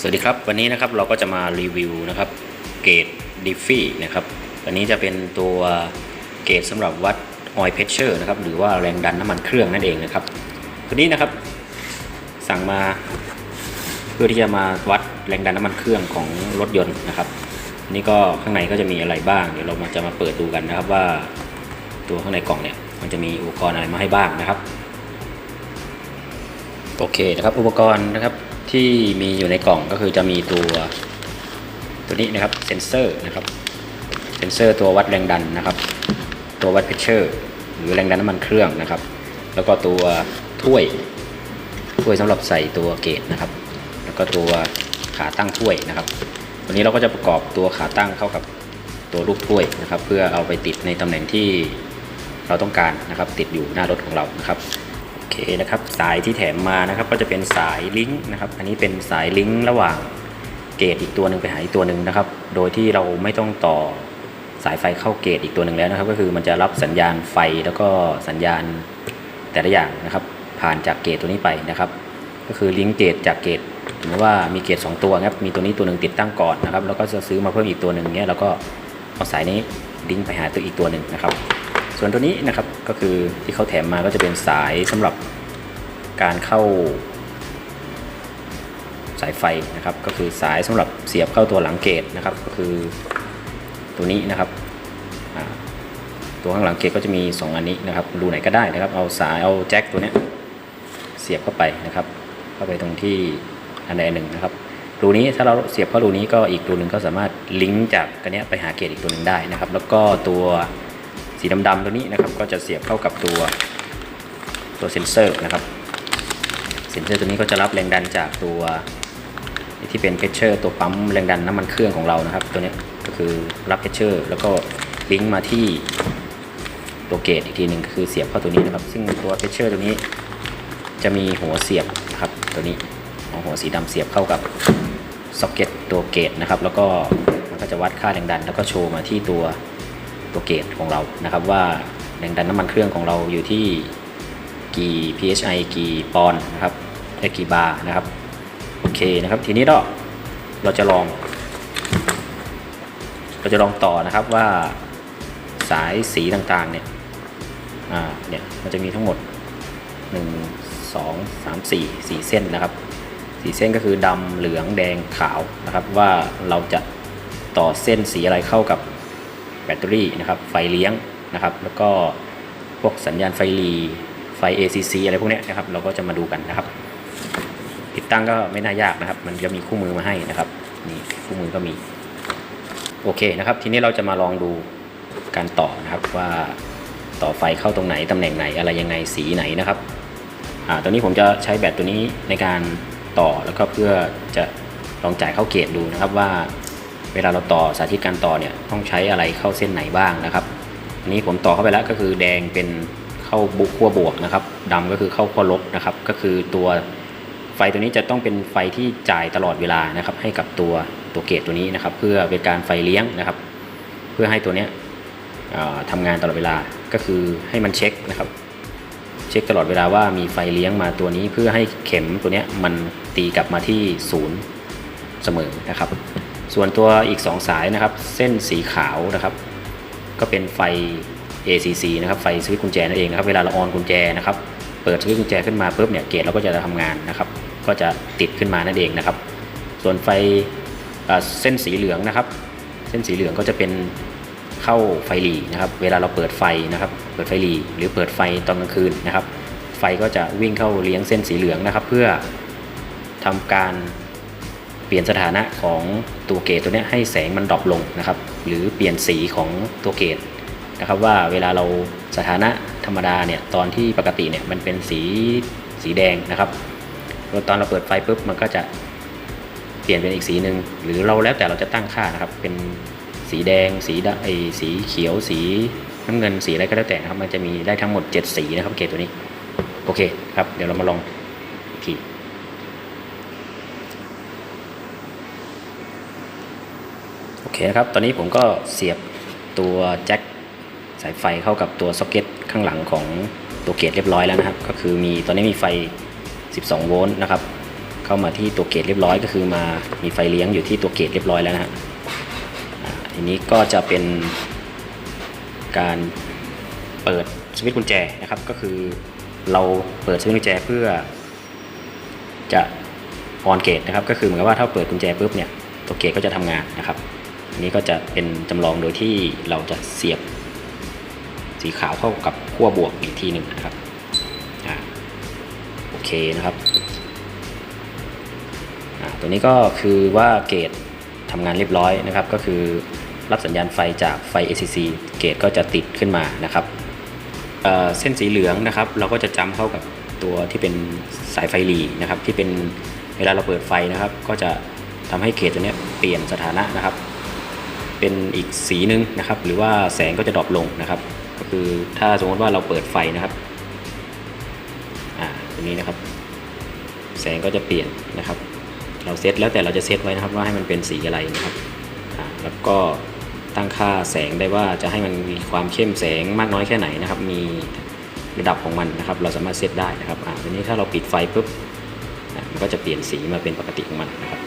สวัสดีครับ วันนี้นะครับเราก็จะมารีวิวนะครับเกรดดิฟฟี่นะครับวันนี้จะเป็นตัวเกรดสำหรับวัดออยเพชเชอร์นะครับหรือว่าแรงดันน้ำมันเครื่องนั่นเองนะครับตัวนี้นะครับสั่งมาเพื่อที่จะมาวัดแรงดันน้ำมันเครื่องของรถยนต์นะครับนนี่ก็ข้างในก็จะมีอะไรบ้าง เดี๋ยวเรามาจะมาเปิดดูกันนะครับว่าตัวข้างในกล่องเนี่ยมันจะมีอุปกรณ์อะไรมาให้บ้างนะครับ โอเคนะครับอุปกรณ์นะครับที่มีอยู่ในกล่องก็คือจะมีตัวตัวนี้นะครับเซนเซอร์นะครับเซนเซอร์ตัววัดแรงดันนะครับ ตัววัดเพชเชอร์หรือแรงดันน้ำมันเครื่องนะครับ แล้วก็ตัวถ้วยถ้วยสำหรับใส่ตัวเกจนะครับ แล้วก็ตัวขาตั้งถ้วยนะครับ วันนี้เราก็จะประกอบตัวขาตั้งเข้ากับตัวลูกถ้วยนะครับ เพื่อเอาไปติดในตำแหน่งที่เราต้องการนะครับ ติดอยู่หน้ารถของเรานะครับ เคนะครับสายที่แถมมานะครับก็จะเป็นสายลิงก์นะครับ อันนี้เป็นสายลิงก์ระหว่างเกตอีกตัวหนึ่งไปหาอีกตัวหนึ่งนะครับ โดยที่เราไม่ต้องต่อสายไฟเข้าเกตอีกตัวหนึ่งแล้วนะครับ ก็คือมันจะรับสัญญาณไฟแล้วก็สัญญาณแต่ละอย่างนะครับ ผ่านจากเกตตัวนี้ไปนะครับ ก็คือลิงก์เกตจากเกตสมมติว่ามีเกต2ตัวครับมีตัวนี้ตัวหนึ่งติดตั้งก่อนนะครับ แล้วก็จะซื้อมาเพิ่มอีกตัวหนึ่งเนี้ยเราก็เอาสายนี้ลิงก์ไปหาตัวอีกตัวหนึ่งนะครับ ส่วนตัวนี้นะครับก็คือที่เขาแถมมาก็จะเป็นสายสำหรับการเข้า สายไฟนะครับ ก็คือสายสำหรับเสียบเข้าตัวหลังเกตนะครับ ก็คือตัวนี้นะครับตัวข้างหลังเกตก็จะมี 2 อันนี้นะครับรูไหนก็ได้นะครับ เอาสายเอาแจ็คตัวนี้เสียบเข้าไปนะครับ เข้าไปตรงที่อันใดหนึ่งนะครับรูนี้ถ้าเราเสียบเข้ารูนี้ก็อีกรูหนึ่งก็สามารถลิงก์จากกันเนี้ยไปหาเกตอีกตัวหนึ่งได้นะครับ แล้วก็ตัว สีดำๆตัวนี้นะครับก็จะเสียบเข้ากับตัวตัวเซนเซอร์นะครับ เซนเซอร์ตัวนี้ก็จะรับแรงดันจากตัวที่เป็นเพชเชอร์ตัวปั๊มแรงดันน้ำมันเครื่องของเรานะครับ ตัวนี้ก็คือรับเพชเชอร์แล้วก็ลิงก์มาที่ตัวเกตอีกทีหนึ่งก็คือเสียบเข้าตัวนี้นะครับ ซึ่งตัวเพชเชอร์ตัวนี้ จะมีหัวเสียบนะครับตัวนี้เอาหัวสีดำเสียบเข้ากับซ็อกเก็ตตัวเกตนะครับ แล้วก็มันก็จะวัดค่าแรงดัน แล้วก็โชว์มาที่ตัว ตัวเกจของเรานะครับว่าแรงดันน้ำมันเครื่องของเราอยู่ที่กี่ psi กี่ปอนด์นะครับได้กี่บาร์นะครับโอเคนะครับทีนี้เราเราจะลอง เราจะลองต่อนะครับว่าสายสีต่างๆเนี่ยอ่าเนี่ยมันจะมีทั้งหมด 1 2 3 4 4 เส้นนะครับสีเส้นก็คือดำเหลืองแดงขาวนะครับ ว่าเราจะต่อเส้นสีอะไรเข้ากับ แบตเตอรี่นะครับไฟเลี้ยงนะครับแล้วก็พวกสัญญาณไฟรีไฟ ACC อะไรพวกนี้นะครับเราก็จะมาดูกันนะครับ ติดตั้งก็ไม่น่ายากนะครับ มันจะมีคู่มือมาให้นะครับนี่คู่มือก็มีโอเคนะครับ ทีนี้เราจะมาลองดูการต่อนะครับว่าต่อไฟเข้าตรงไหนตำแหน่งไหนอะไรยังไงสีไหนนะครับอ่าตัวนี้ผมจะใช้แบตตัวนี้ในการต่อแล้วก็เพื่อจะลองจ่ายเข้าเกจดูนะครับว่า เวลาเราต่อสาธิตการต่อเนี่ยต้องใช้อะไรเข้าเส้นไหนบ้างนะครับอันนี้ผมต่อเข้าไปแล้วก็คือแดงเป็นเข้าบุกขั้วบวกนะครับดำก็คือเข้าขั้วลบนะครับ ก็คือตัวไฟตัวนี้จะต้องเป็นไฟที่จ่ายตลอดเวลานะครับ ให้กับตัวตัวเกตตัวนี้นะครับ เพื่อเป็นการไฟเลี้ยงนะครับ เพื่อให้ตัวเนี้ยทำงานตลอดเวลาก็คือให้มันเช็คนะครับ เช็คตลอดเวลาว่ามีไฟเลี้ยงมาตัวนี้เพื่อให้เข็มตัวเนี้ยมันตีกลับมาที่ศูนย์เสมอนะครับ ส่วนตัวอีก 2 สายนะครับ เส้นสีขาวนะครับ ก็เป็นไฟ ACC นะครับ ไฟสวิตช์กุญแจนั่นเองนะครับ เวลาเราออนกุญแจนะครับ เปิดสวิตช์กุญแจขึ้นมาปุ๊บเนี่ย เกจเราก็จะทำงานนะครับ ก็จะติดขึ้นมานั่นเองนะครับ ส่วนไฟเส้นสีเหลืองนะครับ เส้นสีเหลืองก็จะเป็นเข้าไฟหลีนะครับ เวลาเราเปิดไฟนะครับ เปิดไฟหลีหรือเปิดไฟตอนกลางคืนนะครับ ไฟก็จะวิ่งเข้าเลี้ยงเส้นสีเหลืองนะครับ เพื่อทำการ ปลี่ยนสถานะของตัวเกตตัวนี้ให้แสงมันดรอปลงนะครับ หรือเปลี่ยนสีของตัวเกตนะครับว่าเวลาเราสถานะธรรมดาเนี่ยตอนที่ปกติเนี่ยมันเป็นสีสีแดงนะครับแล้วตอนเราเปิดไฟปุ๊บมันก็จะเปลี่ยนเป็นอีกสีหนึ่งหรือเราแล้วแต่เราจะตั้งค่านะครับ เป็นสีแดง สีดไอสีเขียว สีน้ำเงินสีอะไรก็แล้วแต่นะครับ มันจะมีได้ทั้งหมด 7 สีนะครับเกตตัวนี้โอเคครับเดี๋ยวเรามาลองอีกที โอเคนะครับ ตอนนี้ผมก็เสียบตัวแจ็คสายไฟเข้ากับตัวซ็อกเก็ตข้างหลังของตัวเกตเรียบร้อยแล้วนะครับ ก็คือมีตอนนี้มีไฟ 12 โวลต์นะครับ เข้ามาที่ตัวเกตเรียบร้อย ก็คือมามีไฟเลี้ยงอยู่ที่ตัวเกตเรียบร้อยแล้วนะฮะอ่าทีนี้ก็จะเป็นการเปิดสวิตช์กุญแจนะครับ ก็คือเราเปิดสวิตช์กุญแจเพื่อ จะออนเกตนะครับ ก็คือเหมือนกับว่าถ้าเปิดกุญแจปุ๊บเนี่ยตัวเกตก็จะทำงานนะครับ นี้ก็จะเป็นจำลองโดยที่เราจะเสียบสีขาวเข้ากับขั้วบวกอีกทีหนึ่งนะครับอโอเคนะครับตัวนี้ก็คือว่าเกตทำงานเรียบร้อยนะครับ ก็คือรับสัญญาณไฟจากไฟ ACC เกตก็จะติดขึ้นมานะครับเเส้นสีเหลืองนะครับ เราก็จะจำเข้ากับตัวที่เป็นสายไฟหลีนะครับ ที่เป็นเวลาเราเปิดไฟนะครับ ก็จะทำให้เกตตัวนี้เปลี่ยนสถานะนะครับ เป็นอีกสีหนึ่งนะครับ หรือว่าแสงก็จะดรอปลงนะครับ ก็คือถ้าสมมติว่าเราเปิดไฟนะครับอ่าตรงนี้นะครับ แสงก็จะเปลี่ยนนะครับ เราเซตแล้วแต่เราจะเซตไว้นะครับว่าให้มันเป็นสีอะไรนะครับอ่าแล้วก็ตั้งค่าแสงได้ว่าจะให้มันมีความเข้มแสงมากน้อยแค่ไหนนะครับ มีระดับของมันนะครับ เราสามารถเซตได้นะครับอ่าทีนี้ถ้าเราปิดไฟปุ๊บอะมันก็จะเปลี่ยนสีมาเป็นปกติของมันนะครับ